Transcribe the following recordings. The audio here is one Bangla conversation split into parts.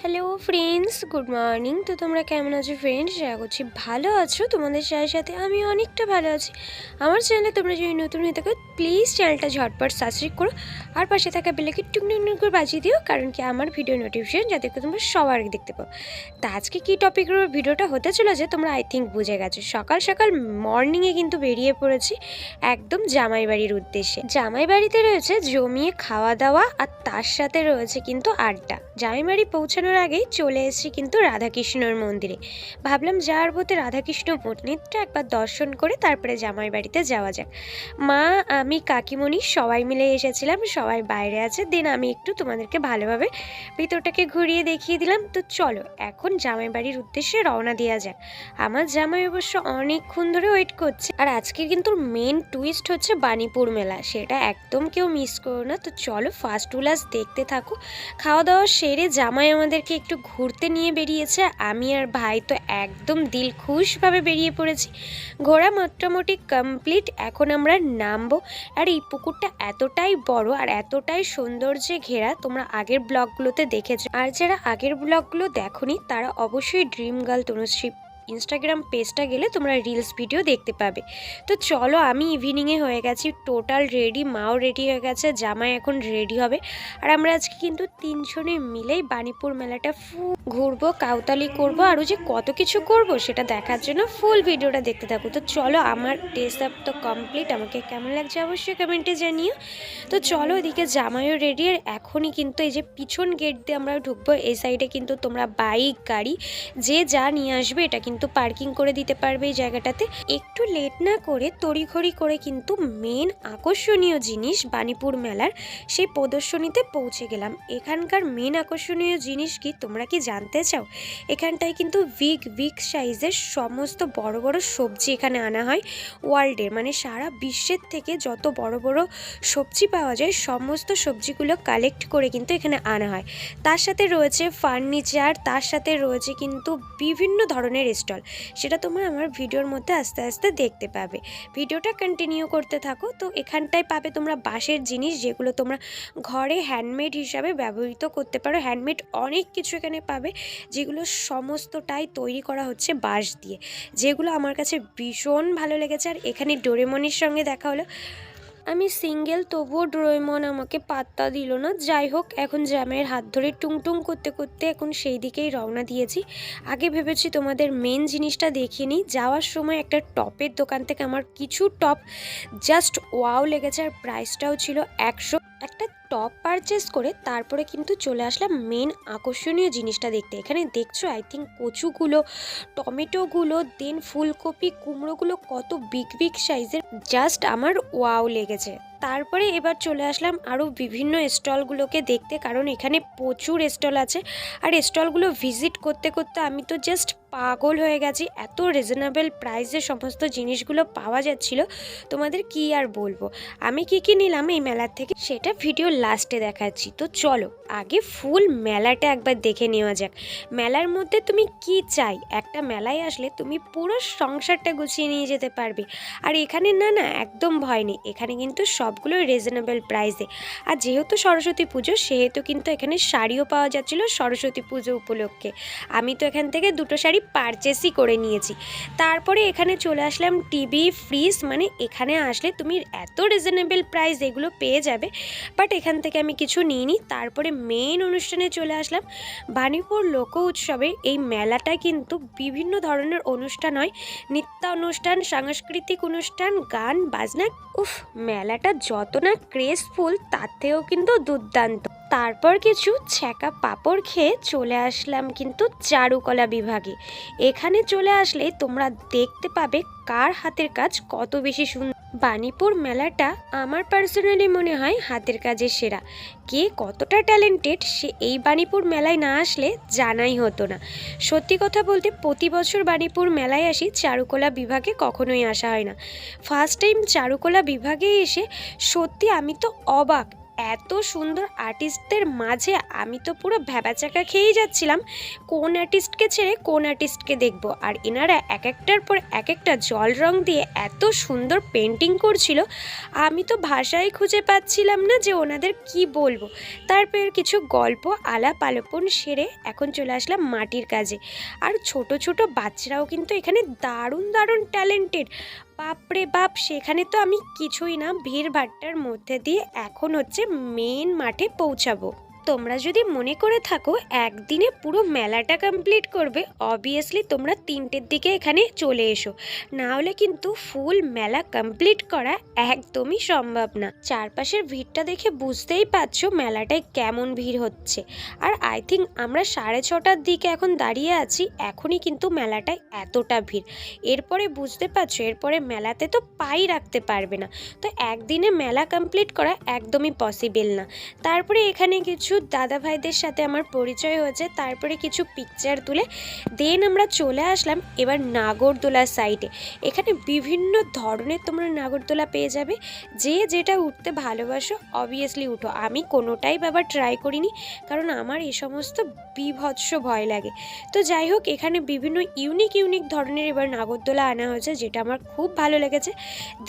হ্যালো ফ্রেন্ডস গুড মর্নিং তো তোমরা কেমন আছো ফ্রেন্ডস আশা করছি ভালো আছো। তোমাদের সাথে সাথে আমি অনেকটা ভালো আছি। আমার চ্যানেলে তোমরা যদি নতুন হয়ে থাকো প্লিজ চ্যানেলটা ঝটপট সাবস্ক্রাইব করো। আর পাশে থাকা বেলাকে টুকটুক টুক করে বাজিয়ে দিও, কারণ কি আমার ভিডিও নোটিফিকেশন যাতে করে তোমরা সবার আগে দেখতে পাও। তা আজকে কী টপিকের ভিডিওটা হতে চলেছে, তোমরা আই থিঙ্ক বুঝে গেছো। সকাল সকাল মর্নিংয়ে কিন্তু বেরিয়ে পড়েছি একদম জামাই বাড়ির উদ্দেশ্যে। জামাই বাড়িতে রয়েছে জমিয়ে খাওয়া দাওয়া আর তার সাথে রয়েছে কিন্তু আড্ডা। জামাই বাড়ি পৌঁছানোর আগেই চলে এসেছি কিন্তু রাধাকৃষ্ণর মন্দিরে। ভাবলাম যাওয়ার পথে রাধাকৃষ্ণ মন্দিরটা একবার দর্শন করে তারপরে জামাই বাড়িতে যাওয়া যাক। মা, আমি, কাকিমণি সবাই মিলে এসেছিলাম, সবাই বাইরে আছে, দেন আমি একটু তোমাদেরকে ভালোভাবে ভিতরটাকে ঘুরিয়ে দেখিয়ে দিলাম। তো চলো, এখন জামাই বাড়ির উদ্দেশ্যে রওনা দেওয়া যাক। আমার জামাই অবশ্য অনেকক্ষণ ধরে ওয়েট করছে। আর আজকে কিন্তু মেন টুইস্ট হচ্ছে বাণীপুর মেলা, সেটা একদম কেউ মিস করো না। তো চলো ফার্স্ট উলাস দেখতে থাকো। খাওয়া দাওয়া সেরে জামাই আমাদেরকে একটু ঘুরতে নিয়ে বেরিয়েছে। আমি আর ভাই তো একদম দিল খুশভাবে বেরিয়ে পড়েছি। ঘোরা মোটামুটি কমপ্লিট এখন আমরা নামবো। আর এই পুকুরটা এতটাই বড় আর এতটাই সৌন্দর্যে ঘেরা, তোমরা আগের ব্লগগুলোতে দেখেছ। আর যারা আগের ব্লগগুলো দেখনি, তারা অবশ্যই ড্রিম গার্ল তনুশ্রী ইনস্টাগ্রাম পেজটা গেলে তোমরা রিলস ভিডিও দেখতে পাবে। তো চলো আমি ইভিনিংয়ে হয়ে গেছি টোটাল রেডি মাও রেডি হয়ে গেছে, জামাই এখন রেডি হবে। আর আমরা আজকে কিন্তু তিনজনে মিলেই বাণীপুর মেলাটা ফুল ঘুরবো, কাউতালি করব, আরও যে কত কিছু করব সেটা দেখার জন্য ফুল ভিডিওটা দেখতে থাকো তো চলো আমার টেস্ট আপ তো কমপ্লিট আমাকে কেমন লাগছে অবশ্যই কমেন্টে জানিও। তো চলো এদিকে জামাইও রেডি আর এখনই কিন্তু এই যে পিছন গেট দিয়ে আমরা ঢুকবো, এই সাইডে কিন্তু তোমরা বাইক গাড়ি, যে যা নিয়ে আসবে, এটা কিন্তু পার্কিং করে দিতে পারবে এই জায়গাটাতে। একটু লেট না করে তড়িঘড়ি করে কিন্তু মেন আকর্ষণীয় জিনিস বাণীপুর মেলার সেই প্রদর্শনীতে পৌঁছে গেলাম। এখানকার মেন আকর্ষণীয় জিনিস কি তোমরা কি জানতে চাও? এখানটায় কিন্তু বিগ বিগ সাইজের সমস্ত বড় বড় সবজি এখানে আনা হয়। ওয়ার্ল্ডের মানে সারা বিশ্বের থেকে যত বড় বড় সবজি পাওয়া যায়, সমস্ত সবজিগুলো কালেক্ট করে কিন্তু এখানে আনা হয়। তার সাথে রয়েছে ফার্নিচার তার সাথে রয়েছে কিন্তু বিভিন্ন ধরনের স্টল সেটা তোমরা আমার ভিডিওর মধ্যে আস্তে আস্তে দেখতে পাবে। ভিডিওটা কন্টিনিউ করতে থাকো, তো এখানটায় পাবে তোমরা বাঁশের জিনিস যেগুলো তোমরা ঘরে হ্যান্ডমেড হিসাবে ব্যবহৃত করতে পারো। হ্যান্ডমেড অনেক কিছু এখানে পাবে, যেগুলো সমস্তটাই তৈরি করা হচ্ছে বাঁশ দিয়ে। যেগুলো আমার কাছে ভীষণ ভালো লেগেছে। আর এখানে ডোরেমনের সঙ্গে দেখা হলো। আমি সিঙ্গেল, তবুও ড্রয়মন আমাকে পাত্তা দিল না। যাই হোক, এখন জ্যামের হাত ধরে টুংটুং করতে করতে এখন সেই দিকেই রওনা দিয়েছি। আগে ভেবেছি তোমাদের মেন জিনিসটা দেখিয়ে নিই। যাওয়ার সময় একটা টপের দোকান থেকে আমার কিছু টপ জাস্ট ওয়াও লেগেছে আর প্রাইসটাও ছিল একশো। একটা টপ পারচেস করে তারপরে কিন্তু চলে আসলাম মেন আকর্ষণীয় জিনিসটা দেখতে। এখানে দেখছ আই থিঙ্ক কচুগুলো, টমেটোগুলো দেন ফুলকপি, কুমড়োগুলো কত বিগ বিগ সাইজের জাস্ট আমার ওয়াও লেগেছে। তারপরে এবার চলে আসলাম আরও বিভিন্ন স্টলগুলোকে দেখতে, কারণ এখানে প্রচুর স্টল আছে। আর স্টলগুলো ভিজিট করতে করতে আমি তো জাস্ট পাগল হয়ে গেছি। এত রিজনেবল প্রাইসে সমস্ত জিনিসগুলো পাওয়া যাচ্ছিল। তোমাদের কি আর বলব? আমি কি কি নিলাম এই মেলার থেকে? সেটা ভিডিও লাস্টে দেখাচ্ছি। তো চলো, আগে ফুল মেলাটা একবার দেখে নেওয়া যাক। মেলার মধ্যে তুমি কি চাই? একটা মেলায় আসলে তুমি পুরো সংসারটা গুছিয়ে নিয়ে যেতে পারবে। আর এখানে না না, একদম ভয় নেই। এখানে কিন্তু সবগুলো রিজনেবল প্রাইসে আর যেহেতু সরস্বতী পুজো, সেহেতু কিন্তু এখানে শাড়িও পাওয়া যাচ্ছিল সরস্বতী পুজো উপলক্ষে। আমি তো এখান থেকে দুটো শাড়ি পারচেসই করে নিয়েছি। তারপরে এখানে চলে আসলাম টিভি ফ্রিজ মানে এখানে আসলে তুমি এত রিজনেবল প্রাইস এগুলো পেয়ে যাবে। বাট এখান থেকে আমি কিছু নিইনি। তারপরে মেন অনুষ্ঠানে চলে আসলাম। বাণীপুর লোক উৎসবে এই মেলাটা কিন্তু বিভিন্ন ধরনের অনুষ্ঠান হয়। নৃত্য অনুষ্ঠান সাংস্কৃতিক অনুষ্ঠান, গান, বাজনা। উফ, মেলাটা যত না ক্রেজফুল তার থেকেও কিন্তু দুর্দান্ত। তারপর কিছু ছ্যাঁকা পাঁপড় খেয়ে চলে আসলাম কিন্তু চারুকলা বিভাগে। এখানে চলে আসলে তোমরা দেখতে পাবে কার হাতের কাজ কত বেশি সুন্দর বাণীপুর মেলাটা আমার পার্সোনালি মনে হয় হাতের কাজের সেরা। কে কতটা ট্যালেন্টেড সে এই বাণীপুর মেলায় না আসলে জানাই হতো না। সত্যি কথা বলতে প্রতি বছর বাণীপুর মেলায় আসি, চারুকলা বিভাগে কখনোই আসা হয় না। ফার্স্ট টাইম চারুকলা বিভাগে এসে সত্যি আমি তো অবাক এত সুন্দর আর্টিস্টদের মাঝে আমি তো পুরো ভ্যাবাচাকা খেয়েই যাচ্ছিলাম। কোন আর্টিস্টকে ছেড়ে কোন আর্টিস্টকে দেখব? আর এনারা এক একটার পর এক একটা জল রং দিয়ে এত সুন্দর পেন্টিং করছিল, আমি তো ভাষাই খুঁজে পাচ্ছিলাম না যে ওনাদের কি বলব। তারপর কিছু গল্প, আলাপ আলোপন সেরে এখন চলে আসলাম মাটির কাজে। আর ছোট ছোট বাচ্চারাও কিন্তু এখানে দারুণ দারুণ ট্যালেন্টেড বাপরে বাপ, সেখানে তো আমি কিছুই না। ভিড় ভাট্টার মধ্যে দিয়ে এখন হচ্ছে মেন মাঠে পৌঁছাবো। তোমরা যদি মনে করে থাকো, একদিনে পুরো মেলাটা কমপ্লিট করবে অবভিয়াসলি তোমরা তিনটের দিকে এখানে চলে এসো। না হলে কিন্তু ফুল মেলা কমপ্লিট করা একদমই সম্ভব না। চারপাশের ভিড়টা দেখে বুঝতেই পারছ মেলাটায় কেমন ভিড় হচ্ছে। আর আই থিঙ্ক আমরা সাড়ে ছটার দিকে এখন দাঁড়িয়ে আছি, এখনই কিন্তু মেলাটায় এতটা ভিড়। এরপরে বুঝতে পারছ, এরপরে মেলাতে তো পাই রাখতে পারবে না। তো একদিনে মেলা কমপ্লিট করা একদমই পসিবল না। তারপরে এখানে কিছু দাদা ভাইদের সাথে আমার পরিচয় হয়েছে, তারপরে কিছু পিকচার তুলে দেন আমরা চলে আসলাম এবার নাগরদোলার সাইডে এখানে বিভিন্ন ধরনের তোমরা নাগরদোলা পেয়ে যাবে, যে যেটা উঠতে ভালোবাসো অবভিয়াসলি উঠো। আমি কোনোটাই বাবা ট্রাই করিনি, কারণ আমার এই সমস্ত বিভৎস ভয় লাগে। তো যাই হোক, এখানে বিভিন্ন ইউনিক ইউনিক ধরনের এবার নাগরদোলা আনা হয়েছে, যেটা আমার খুব ভালো লেগেছে।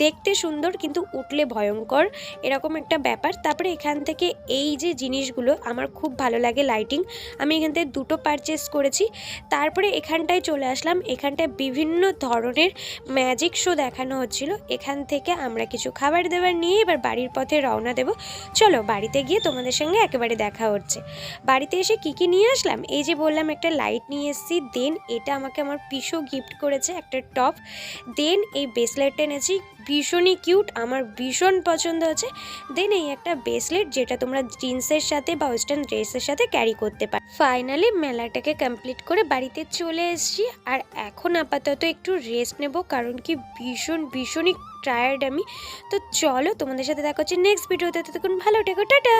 দেখতে সুন্দর, কিন্তু উঠলে ভয়ঙ্কর, এরকম একটা ব্যাপার। তারপরে এখান থেকে এই যে জিনিসগুলো আমার খুব ভালো লাগে লাইটিং আমি এখান থেকে দুটো পারচেস করেছি। তারপরে এখানটায় চলে আসলাম। এখানটায় বিভিন্ন ধরনের ম্যাজিক শো দেখানো হচ্ছিল। এখান থেকে আমরা কিছু খাবার দাবার নিয়ে এবার বাড়ির পথে রওনা দেব। চলো, বাড়িতে গিয়ে তোমাদের সঙ্গে একেবারে দেখা হচ্ছে। বাড়িতে এসে কি কি নিয়ে আসলাম? এই যে বললাম, একটা লাইট নিয়ে এসেছি। দেন এটা আমাকে আমার পিসো গিফট করেছে, একটা টপ দেন এই ব্রেসলেট এনেছি। ভীষণই কিউট আমার ভীষণ পছন্দ হচ্ছে। দেন এই একটা ব্রেসলেট যেটা তোমরা জিন্সের সাথে বা ওয়েস্টার্ন ড্রেসের সাথে ক্যারি করতে পারি। ফাইনালি মেলাটাকে কমপ্লিট করে বাড়িতে চলে এসেছি। আর এখন আপাতত একটু রেস্ট নেব, কারণ কি ভীষণ, ভীষণই টায়ার্ড আমি। তো চলো তোমাদের সাথে দেখা হচ্ছে নেক্সট ভিডিওতে তো ততক্ষণ ভালো টেকো টাটা!